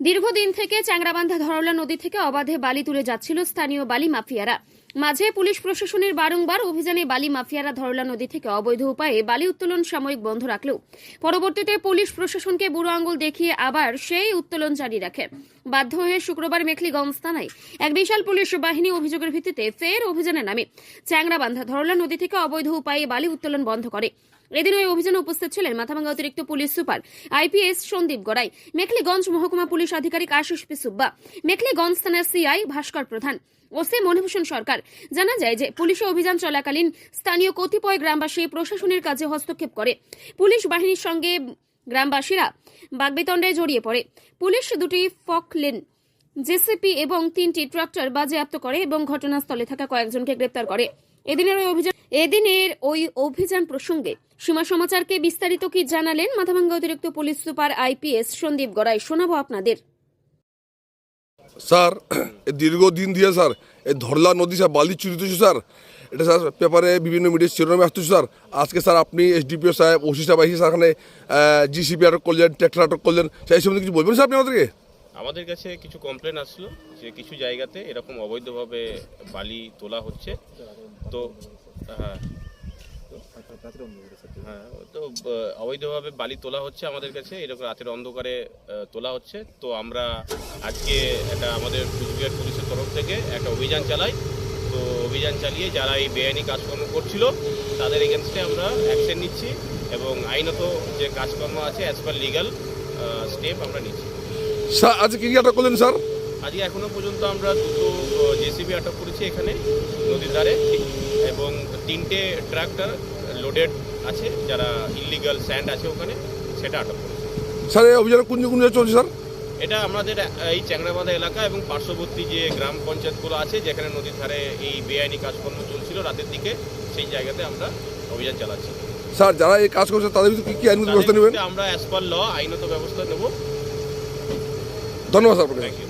দীর্ঘদিন থেকে চ্যাংরাবান্ধা ধরলা নদী থেকে অবাধে বালি তুলে যাচ্ছিল স্থানীয় বালি মাফিয়ারা। মাঝে পুলিশ প্রশাসনের বারংবার অভিযানে বালি মাফিয়ারা ধরলা নদী থেকে অবৈধ উপায়ে বালি উত্তোলন সাময়িক বন্ধ রাখলেও পরবর্তীতে পুলিশ প্রশাসনকে বুড়ো আঙুল দেখিয়ে আবার সেই উত্তোলন জারি রাখে। বাধ্য হয়ে শুক্রবার মেখলিগঞ্জ থানায় এক বিশাল পুলিশ বাহিনী অভিযোগের ভিত্তিতে ফের অভিযানে নামে। চ্যাংরাবান্ধা ধরলা নদী থেকে অবৈধ উপায়ে বালি উত্তোলন বন্ধ করে। এদিন ওই অভিযানে উপস্থিত ছিলেন মাথাভাঙ্গা অতিরিক্ত police super IPS Sandip Garai, Mekhliganj মহকুমা পুলিশ আধিকারিক আশিস পি সুব্বা মেখলিগঞ্জ থানার সিআই ভাস্কর প্রধান, ওসি মণিভূষণ সরকার জানা যায় যে পুলিশে অভিযান চলাকালীন স্থানীয় কতিপয় গ্রামবাসী প্রশাসনের কাজে হস্তক্ষেপ করে। পুলিশ বাহিনীর সঙ্গে গ্রামবাসীরা বাগবিতণ্ডে জড়িয়ে পড়ে। পুলিশ দুটি ফকলেন জেসিপি এবং তিনটি ট্রাক্টর বাজেয়াপ্ত করে এবং ঘটনাস্থলে থাকা কয়েকজনকে গ্রেপ্তার করে। এদিনের ওই অভিযান এদিনের ওই অভিযান প্রসঙ্গে সীমা সমাচারকে বিস্তারিত কি জানালেন মাথাভাঙ্গা অতিরিক্ত police super IPS Sandip Garai শোনাবো আপনাদের। স্যার দীর্ঘদিন দিয়ে স্যার এই ধরলা নদী স্যার, বালি চুরি হচ্ছে স্যার। এটা স্যার পেপারে বিভিন্ন মিডিয়া শিরোনামে আসতেছে স্যার। আজকে স্যার আপনি এসডিপিও সাহেব, ওসি সাহেব এসে স্যার এখানে জিসিপি আটক করলেন, ট্র্যাক্টর আটক করলেন, সেই সম্বন্ধে কিছু বলবেন স্যার আপনি আমাদেরকে? আমাদের কাছে কিছু কমপ্লেন আসলো যে কিছু জায়গাতে এরকম অবৈধভাবে বালি তোলা হচ্ছে। তো হ্যাঁ হ্যাঁ তো অবৈধভাবে বালি তোলা হচ্ছে আমাদের কাছে। এরকম রাতের অন্ধকারে তোলা হচ্ছে। তো আমরা আজকে এটা আমাদের কুচবিহার পুলিশের তরফ থেকে একটা অভিযান চালাই। তো অভিযান চালিয়ে যারা এই বেআইনি কাজকর্ম করছিল তাদের এগেনস্টে আমরা অ্যাকশন নিচ্ছি এবং আইনত যে কাজকর্ম আছে অ্যাজ পার লিগাল স্টেপ আমরা নিচ্ছি। স্যার আজকে কি কি আটক করলেন স্যার? আজকে এখনও পর্যন্ত আমরা দুটো জেসিবি আটক করেছি এখানে নদীর ধারে এবং তিনটে ট্রাক্টর লোডেড আছে যারা ইলিগাল স্যান্ড আছে ওখানে সেটা আটক করেছি। স্যার এই অভিযানে কোন কোন চলছে স্যার? এটা আমাদের এই চ্যাংরাবান্ধা এলাকা এবং পার্শ্ববর্তী যে গ্রাম পঞ্চায়েতগুলো আছে যেখানে নদীর ধারে এই বেআইনি কাজকর্ম চলছিল রাতের দিকে সেই জায়গাতে আমরা অভিযান চালাচ্ছি। স্যার যারা এই কাজ করছে তাদের কি কি আইনগত ব্যবস্থা নেবেন? আমরা অ্যাজ পার ল আইনত ব্যবস্থা নেব। ধন্যবাদ স্যার থ্যাংক ইউ